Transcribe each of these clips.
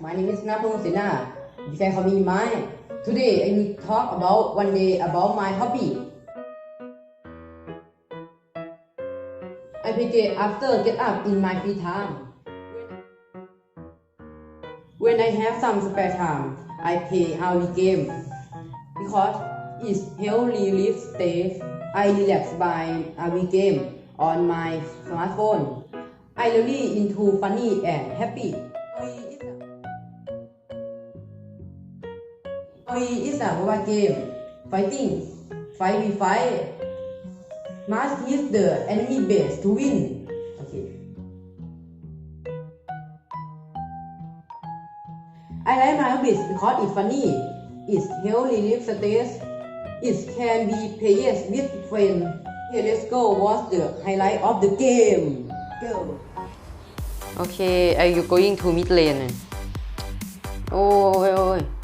My name is Napong Sena. You can call me Mai. Today I will talk about one day about my hobby. I pick it after get up in my free time. When I have some spare time, I play early game because it helps relieve stress. I relax by uh, early game on my smartphone. I really into funny and happy. PUI a mobile game. Fighting. Fight we fight. Must hit the enemy base to win. Okay. I like my hobbies because it's funny. It's health relief stress. It can be played with friends. Okay, let's go. What's the highlight of the game? Go. Okay, are you going to mid lane? Oh, wait, wait, wait.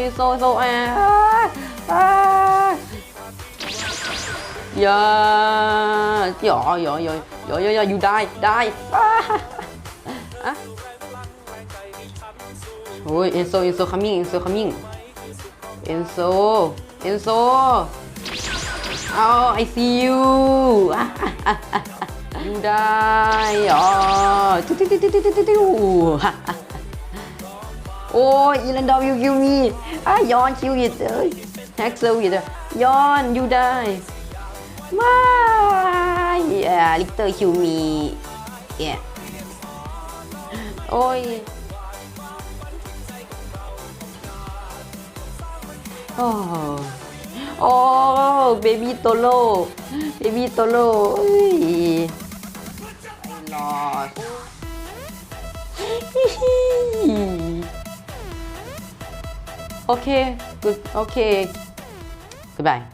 โยโซโซแอเยอะยอยอยอยอยอยอยู่ได้ได้โอ้ยเอ็นโซเอ็นโซคัมมิ่งเอ็นโซคัมมิ่งเอ็นโซเอ็นโซเอาไอซียูอยู่ได้อ๋อ โอ้ยอีลันดอมอยู่คิวมีอ่ะย้อนคิวอีกเอ้ยแฮ็กเซอร์วิสย้อนอยู่ได้ไม่เอ่อลิกเตอร์คิวมีเอ่โอ้ยโอ้โอ้เบบี้โตโร่เบบี้โตโร่เอ้ย Okay, good. Okay. Goodbye.